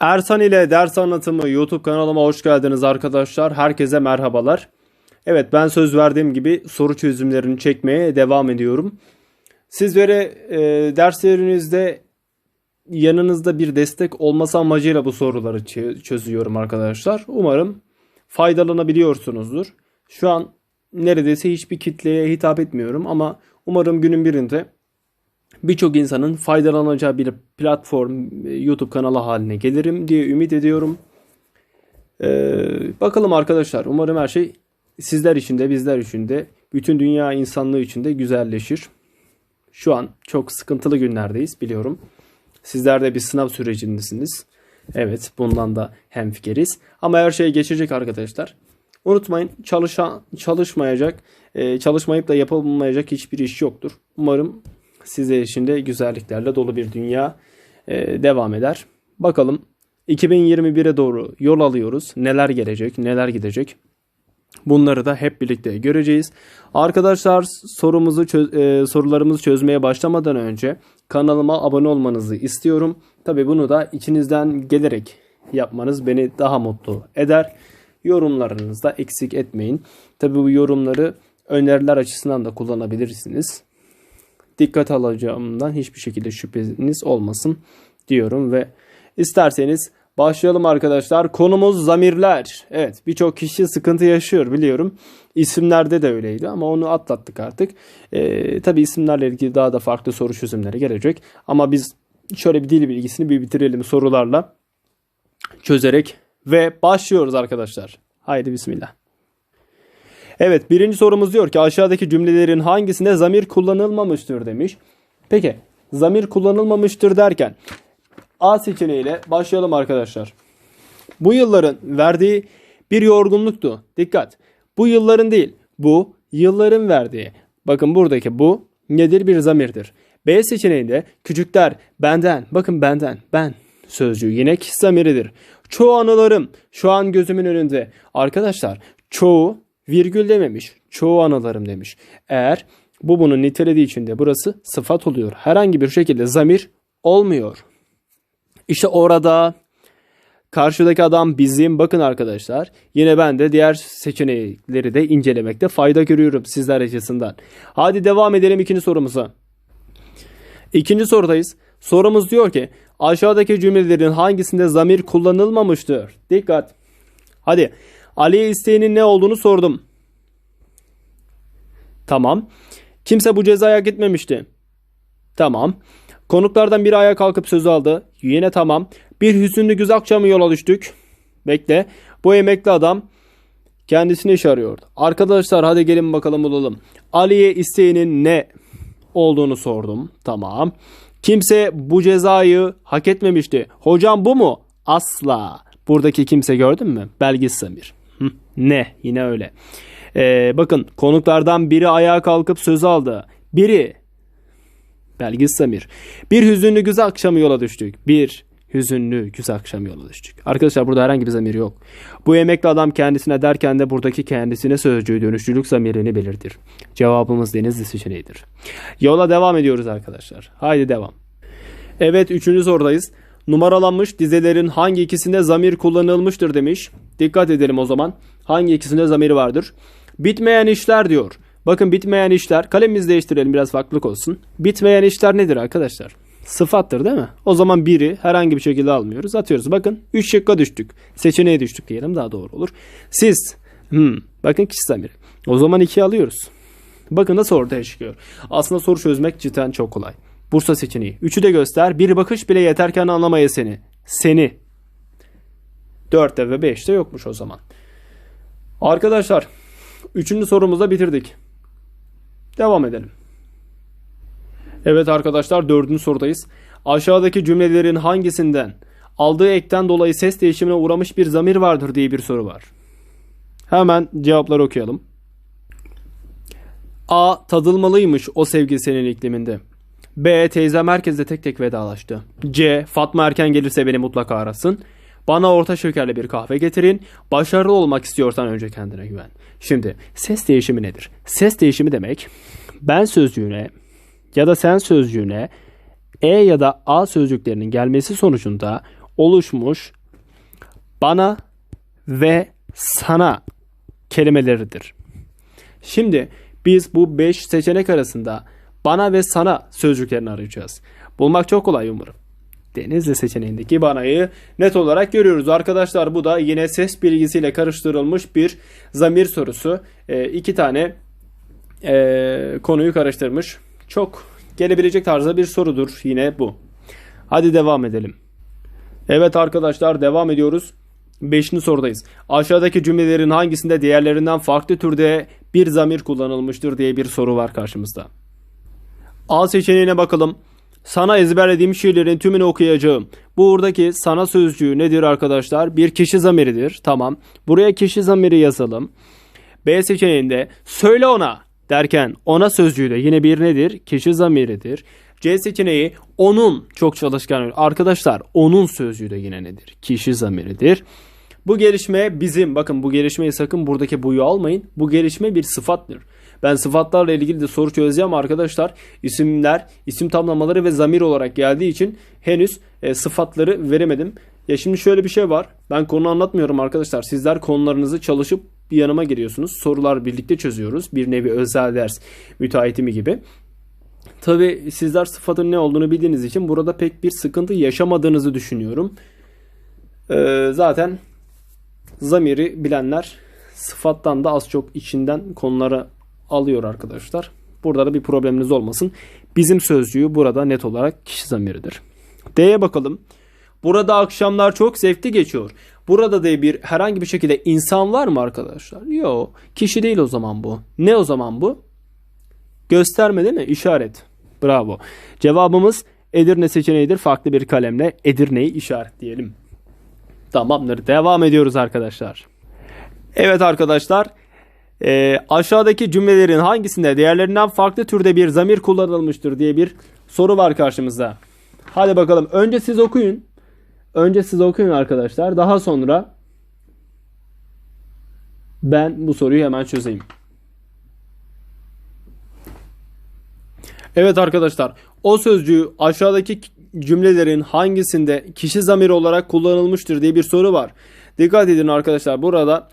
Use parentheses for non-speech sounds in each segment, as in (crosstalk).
Ersan ile Ders Anlatımı YouTube kanalıma hoş geldiniz arkadaşlar. Herkese merhabalar. Evet ben söz verdiğim gibi soru çözümlerini çekmeye devam ediyorum. Sizlere e, derslerinizde yanınızda bir destek olması amacıyla bu soruları çö- çözüyorum arkadaşlar. Umarım faydalanabiliyorsunuzdur. Şu an neredeyse hiçbir kitleye hitap etmiyorum ama umarım günün birinde birçok insanın faydalanacağı bir platform e, YouTube kanalı haline gelirim diye ümit ediyorum. Ee, bakalım arkadaşlar umarım her şey sizler için de bizler için de bütün dünya insanlığı için de güzelleşir. Şu an çok sıkıntılı günlerdeyiz biliyorum. Sizler de bir sınav sürecindesiniz. Evet bundan da hemfikiriz. Ama her şey geçecek arkadaşlar. Unutmayın çalışan, çalışmayacak, e, çalışmayıp da yapılmayacak hiçbir iş yoktur. Umarım sizler için de güzelliklerle dolu bir dünya e, devam eder. Bakalım 2021'e doğru yol alıyoruz. Neler gelecek, neler gidecek. Bunları da hep birlikte göreceğiz. Arkadaşlar sorumuzu çö- e, sorularımızı çözmeye başlamadan önce kanalıma abone olmanızı istiyorum. Tabi bunu da içinizden gelerek yapmanız beni daha mutlu eder. Yorumlarınızı da eksik etmeyin. Tabi bu yorumları öneriler açısından da kullanabilirsiniz. Dikkat alacağımdan hiçbir şekilde şüpheniz olmasın diyorum ve isterseniz başlayalım arkadaşlar. Konumuz zamirler. Evet birçok kişi sıkıntı yaşıyor biliyorum. İsimlerde de öyleydi ama onu atlattık artık. Ee, tabii isimlerle ilgili daha da farklı soru çözümleri gelecek. Ama biz şöyle bir dil bilgisini bir bitirelim sorularla çözerek ve başlıyoruz arkadaşlar. Haydi bismillah. Evet birinci sorumuz diyor ki aşağıdaki cümlelerin hangisinde zamir kullanılmamıştır demiş. Peki zamir kullanılmamıştır derken A seçeneğiyle başlayalım arkadaşlar. Bu yılların verdiği bir yorgunluktu. Dikkat. Bu yılların değil. Bu yılların verdiği. Bakın buradaki bu nedir? Bir zamirdir. B seçeneğinde küçükler benden. Bakın benden. Ben sözcüğü yine zamiridir. Çoğu anılarım şu an gözümün önünde. Arkadaşlar çoğu virgül dememiş. Çoğu anılarım demiş. Eğer bu bunun nitelediği için de burası sıfat oluyor. Herhangi bir şekilde zamir olmuyor. İşte orada karşıdaki adam bizim. Bakın arkadaşlar yine ben de diğer seçenekleri de incelemekte fayda görüyorum sizler açısından. Hadi devam edelim ikinci sorumuza. İkinci sorudayız. Sorumuz diyor ki aşağıdaki cümlelerin hangisinde zamir kullanılmamıştır? Dikkat. Hadi Ali'ye isteğinin ne olduğunu sordum. Tamam. Kimse bu cezayı hak etmemişti. Tamam. Konuklardan biri ayağa kalkıp söz aldı. Yine tamam. Bir hüzünlü güz akşamı yola düştük. Bekle. Bu emekli adam kendisini iş arıyordu. Arkadaşlar hadi gelin bakalım bulalım. Ali'ye isteğinin ne olduğunu sordum. Tamam. Kimse bu cezayı hak etmemişti. Hocam bu mu? Asla. Buradaki kimse gördün mü? Belgis Samir. Ne? Yine öyle. Ee, bakın konuklardan biri ayağa kalkıp söz aldı. Biri Belgis Samir. Bir hüzünlü güz akşamı yola düştük. Bir hüzünlü güz akşamı yola düştük. Arkadaşlar burada herhangi bir zamir yok. Bu emekli adam kendisine derken de buradaki kendisine sözcüğü dönüşlülük zamirini belirtir. Cevabımız Denizli seçeneğidir. Yola devam ediyoruz arkadaşlar. Haydi devam. Evet üçüncü sorudayız. Numaralanmış dizelerin hangi ikisinde zamir kullanılmıştır demiş. Dikkat edelim o zaman. Hangi ikisinde zamir vardır? Bitmeyen işler diyor. Bakın bitmeyen işler. Kalemimizi değiştirelim biraz farklılık olsun. Bitmeyen işler nedir arkadaşlar? Sıfattır değil mi? O zaman biri herhangi bir şekilde almıyoruz. Atıyoruz. Bakın 3 şıkka düştük. Seçeneğe düştük diyelim daha doğru olur. Siz. Hmm, bakın kişi zamiri. O zaman 2 alıyoruz. Bakın nasıl ortaya çıkıyor. Aslında soru çözmek cidden çok kolay. Bursa seçeneği. Üçü de göster. Bir bakış bile yeterken anlamaya seni. Seni. 4'te ve 5'te yokmuş o zaman. Arkadaşlar. Üçüncü sorumuzu bitirdik. Devam edelim. Evet arkadaşlar dördüncü sorudayız. Aşağıdaki cümlelerin hangisinden aldığı ekten dolayı ses değişimine uğramış bir zamir vardır diye bir soru var. Hemen cevapları okuyalım. A. Tadılmalıymış o sevgi senin ikliminde. B. Teyzem herkesle tek tek vedalaştı. C. Fatma erken gelirse beni mutlaka arasın. Bana orta şekerli bir kahve getirin. Başarılı olmak istiyorsan önce kendine güven. Şimdi ses değişimi nedir? Ses değişimi demek ben sözcüğüne ya da sen sözcüğüne e ya da a sözcüklerinin gelmesi sonucunda oluşmuş bana ve sana kelimeleridir. Şimdi biz bu 5 seçenek arasında bana ve sana sözcüklerini arayacağız. Bulmak çok kolay umarım. Denizli seçeneğindeki banayı net olarak görüyoruz. Arkadaşlar bu da yine ses bilgisiyle karıştırılmış bir zamir sorusu. E, iki tane e, konuyu karıştırmış. Çok gelebilecek tarzda bir sorudur yine bu. Hadi devam edelim. Evet arkadaşlar devam ediyoruz. Beşinci sorudayız. Aşağıdaki cümlelerin hangisinde diğerlerinden farklı türde bir zamir kullanılmıştır diye bir soru var karşımızda. A seçeneğine bakalım. Sana ezberlediğim şiirlerin tümünü okuyacağım. Buradaki sana sözcüğü nedir arkadaşlar? Bir kişi zamiridir. Tamam. Buraya kişi zamiri yazalım. B seçeneğinde söyle ona derken ona sözcüğü de yine bir nedir? Kişi zamiridir. C seçeneği onun çok çalışkan. Arkadaşlar onun sözcüğü de yine nedir? Kişi zamiridir. Bu gelişme bizim bakın bu gelişmeyi sakın buradaki buyu almayın. Bu gelişme bir sıfattır. Ben sıfatlarla ilgili de soru çözeceğim arkadaşlar. İsimler, isim tamlamaları ve zamir olarak geldiği için henüz e, sıfatları veremedim. Ya şimdi şöyle bir şey var. Ben konu anlatmıyorum arkadaşlar. Sizler konularınızı çalışıp bir yanıma giriyorsunuz. Sorular birlikte çözüyoruz. Bir nevi özel ders müteahhitimi gibi. Tabi sizler sıfatın ne olduğunu bildiğiniz için burada pek bir sıkıntı yaşamadığınızı düşünüyorum. Ee, zaten zamiri bilenler sıfattan da az çok içinden konuları alıyor arkadaşlar. Burada da bir probleminiz olmasın. Bizim sözcüğü burada net olarak kişi zamiridir. D'ye bakalım. Burada akşamlar çok zevkli geçiyor. Burada da bir herhangi bir şekilde insan var mı arkadaşlar? Yok. Kişi değil o zaman bu. Ne o zaman bu? Gösterme değil mi? İşaret. Bravo. Cevabımız Edirne seçeneğidir. Farklı bir kalemle Edirne'yi işaretleyelim. Tamamdır. Devam ediyoruz arkadaşlar. Evet arkadaşlar. E, aşağıdaki cümlelerin hangisinde diğerlerinden farklı türde bir zamir kullanılmıştır diye bir soru var karşımızda. Hadi bakalım. Önce siz okuyun. Önce siz okuyun arkadaşlar. Daha sonra ben bu soruyu hemen çözeyim. Evet arkadaşlar. O sözcüğü aşağıdaki cümlelerin hangisinde kişi zamiri olarak kullanılmıştır diye bir soru var. Dikkat edin arkadaşlar. Burada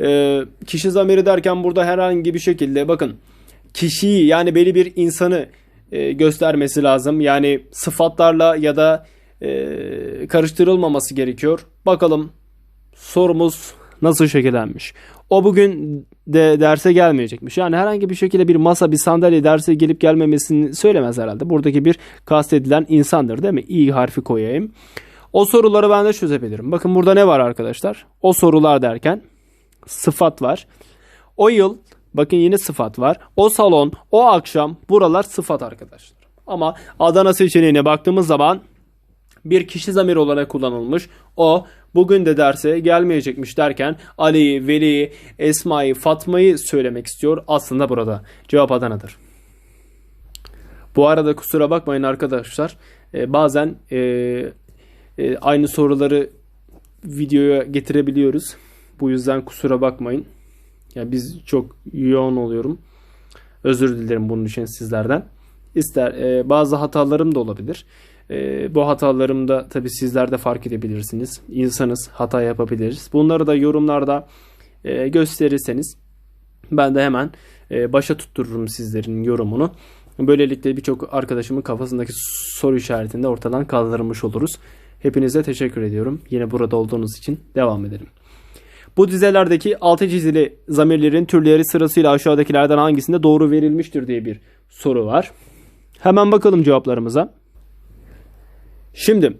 e, kişi zamiri derken burada herhangi bir şekilde bakın kişiyi yani belli bir insanı e, göstermesi lazım. Yani sıfatlarla ya da e, karıştırılmaması gerekiyor. Bakalım sorumuz nasıl şekillenmiş. O bugün de derse gelmeyecekmiş. Yani herhangi bir şekilde bir masa bir sandalye derse gelip gelmemesini söylemez herhalde. Buradaki bir kastedilen insandır değil mi? İ harfi koyayım. O soruları ben de çözebilirim. Bakın burada ne var arkadaşlar? O sorular derken sıfat var. O yıl bakın yine sıfat var. O salon, o akşam buralar sıfat arkadaşlar. Ama Adana seçeneğine baktığımız zaman bir kişi zamiri olarak kullanılmış. O bugün de derse gelmeyecekmiş derken Ali'yi, Veli'yi, Esma'yı, Fatma'yı söylemek istiyor. Aslında burada cevap Adana'dır. Bu arada kusura bakmayın arkadaşlar. Ee, bazen e, e, aynı soruları videoya getirebiliyoruz. Bu yüzden kusura bakmayın. Ya biz çok yoğun oluyorum. Özür dilerim bunun için sizlerden. İster e, bazı hatalarım da olabilir. E, bu hatalarımda tabi sizler de fark edebilirsiniz. İnsanız hata yapabiliriz. Bunları da yorumlarda e, gösterirseniz ben de hemen e, başa tuttururum sizlerin yorumunu. Böylelikle birçok arkadaşımın kafasındaki soru işaretini de ortadan kaldırmış oluruz. Hepinize teşekkür ediyorum. Yine burada olduğunuz için devam edelim. Bu dizelerdeki altı çizili zamirlerin türleri sırasıyla aşağıdakilerden hangisinde doğru verilmiştir diye bir soru var. Hemen bakalım cevaplarımıza. Şimdi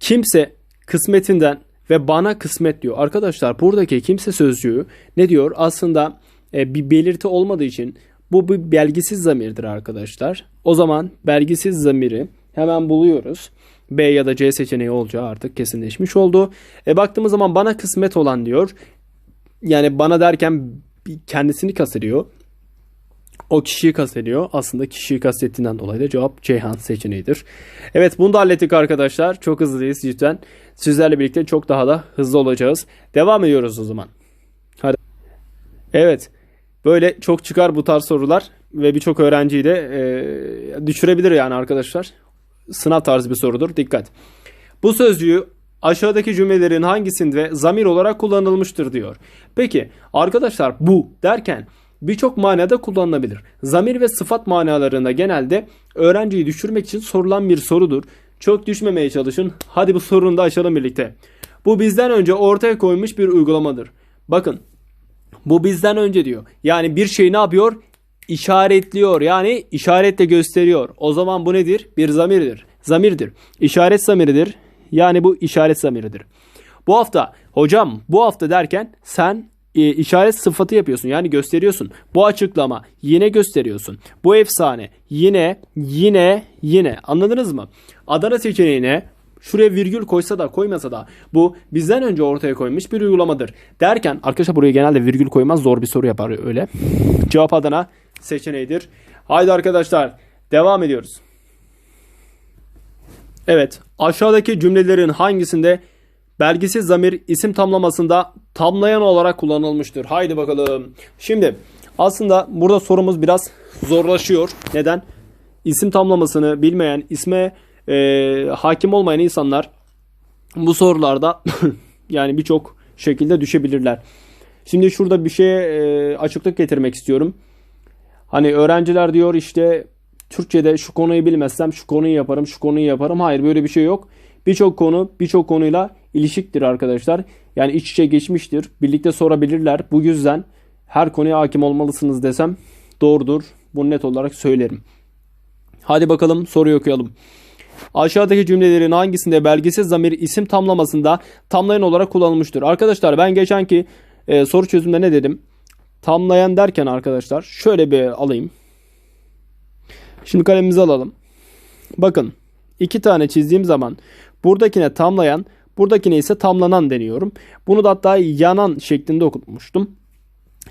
kimse kısmetinden ve bana kısmet diyor. Arkadaşlar buradaki kimse sözcüğü ne diyor? Aslında e, bir belirti olmadığı için bu bir belgisiz zamirdir arkadaşlar. O zaman belgisiz zamiri hemen buluyoruz. B ya da C seçeneği olacağı artık kesinleşmiş oldu. E baktığımız zaman bana kısmet olan diyor. Yani bana derken kendisini kastediyor. O kişiyi kastediyor. Aslında kişiyi kastettiğinden dolayı da cevap Ceyhan seçeneğidir. Evet bunu da hallettik arkadaşlar. Çok hızlıyız cidden. Sizlerle birlikte çok daha da hızlı olacağız. Devam ediyoruz o zaman. Hadi. Evet. Böyle çok çıkar bu tarz sorular ve birçok öğrenciyi de e, düşürebilir yani arkadaşlar. Sınav tarzı bir sorudur. Dikkat. Bu sözcüğü aşağıdaki cümlelerin hangisinde zamir olarak kullanılmıştır diyor. Peki arkadaşlar bu derken birçok manada kullanılabilir. Zamir ve sıfat manalarında genelde öğrenciyi düşürmek için sorulan bir sorudur. Çok düşmemeye çalışın. Hadi bu sorunu da açalım birlikte. Bu bizden önce ortaya koymuş bir uygulamadır. Bakın bu bizden önce diyor. Yani bir şey ne yapıyor? İşaretliyor. Yani işaretle gösteriyor. O zaman bu nedir? Bir zamirdir. Zamirdir. İşaret zamiridir. Yani bu işaret zamiridir. Bu hafta hocam bu hafta derken sen e, işaret sıfatı yapıyorsun. Yani gösteriyorsun. Bu açıklama yine gösteriyorsun. Bu efsane yine yine yine anladınız mı? Adana seçeneğine şuraya virgül koysa da koymasa da bu bizden önce ortaya koymuş bir uygulamadır. Derken arkadaşlar buraya genelde virgül koymaz zor bir soru yapar öyle. Cevap Adana seçeneğidir. Haydi arkadaşlar devam ediyoruz. Evet aşağıdaki cümlelerin hangisinde belgisiz zamir isim tamlamasında tamlayan olarak kullanılmıştır? Haydi bakalım. Şimdi aslında burada sorumuz biraz zorlaşıyor. Neden? İsim tamlamasını bilmeyen, isme e, hakim olmayan insanlar bu sorularda (laughs) yani birçok şekilde düşebilirler. Şimdi şurada bir şeye e, açıklık getirmek istiyorum. Hani öğrenciler diyor işte Türkçe'de şu konuyu bilmezsem şu konuyu yaparım, şu konuyu yaparım. Hayır böyle bir şey yok. Birçok konu birçok konuyla ilişiktir arkadaşlar. Yani iç içe geçmiştir. Birlikte sorabilirler. Bu yüzden her konuya hakim olmalısınız desem doğrudur. Bunu net olarak söylerim. Hadi bakalım soruyu okuyalım. Aşağıdaki cümlelerin hangisinde belgesiz zamir isim tamlamasında tamlayan olarak kullanılmıştır? Arkadaşlar ben geçenki e, soru çözümünde ne dedim? Tamlayan derken arkadaşlar şöyle bir alayım. Şimdi kalemimizi alalım. Bakın iki tane çizdiğim zaman buradakine tamlayan buradakine ise tamlanan deniyorum. Bunu da hatta yanan şeklinde okutmuştum.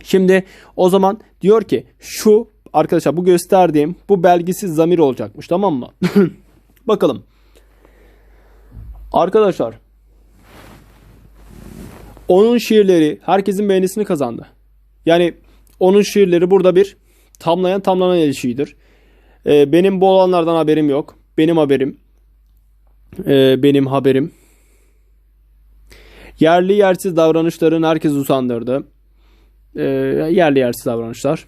Şimdi o zaman diyor ki şu arkadaşlar bu gösterdiğim bu belgisiz zamir olacakmış tamam mı? (laughs) Bakalım. Arkadaşlar onun şiirleri herkesin beğenisini kazandı. Yani onun şiirleri burada bir tamlayan tamlanan ilişiğidir. Ee, benim bu olanlardan haberim yok. Benim haberim. Ee, benim haberim. Yerli yersiz davranışların herkes usandırdı. Ee, yerli yersiz davranışlar.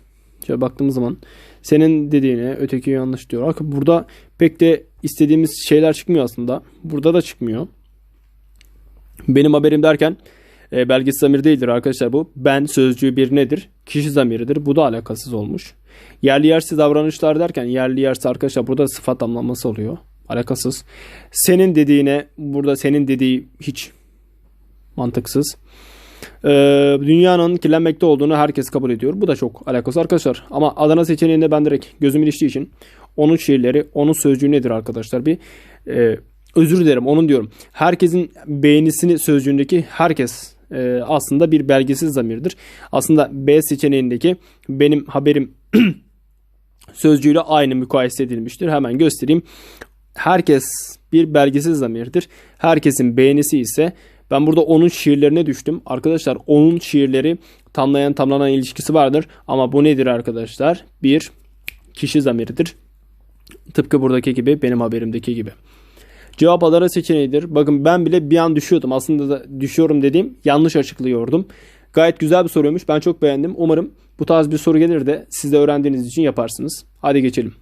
Şöyle baktığımız zaman senin dediğine öteki yanlış diyor. Burada pek de istediğimiz şeyler çıkmıyor aslında. Burada da çıkmıyor. Benim haberim derken e, belgesiz zamir değildir arkadaşlar bu. Ben sözcüğü bir nedir? Kişi zamiridir. Bu da alakasız olmuş. Yerli yersiz davranışlar derken yerli yersiz arkadaşlar burada sıfat tamlaması oluyor. Alakasız. Senin dediğine burada senin dediği hiç mantıksız. Ee, dünyanın kirlenmekte olduğunu herkes kabul ediyor. Bu da çok alakası arkadaşlar. Ama Adana seçeneğinde ben direkt gözüm iliştiği için onun şiirleri, onun sözcüğü nedir arkadaşlar? Bir e, özür dilerim onun diyorum. Herkesin beğenisini sözcüğündeki herkes e, aslında bir belgesiz zamirdir. Aslında B seçeneğindeki benim haberim (clears throat) sözcüğüyle aynı mukayese edilmiştir. Hemen göstereyim. Herkes bir belgesiz zamirdir. Herkesin beğenisi ise ben burada onun şiirlerine düştüm. Arkadaşlar onun şiirleri tamlayan tamlanan ilişkisi vardır. Ama bu nedir arkadaşlar? Bir kişi zamiridir. Tıpkı buradaki gibi benim haberimdeki gibi. Cevap Adana seçeneğidir. Bakın ben bile bir an düşüyordum. Aslında da düşüyorum dediğim yanlış açıklıyordum. Gayet güzel bir soruymuş. Ben çok beğendim. Umarım bu tarz bir soru gelir de siz de öğrendiğiniz için yaparsınız. Hadi geçelim.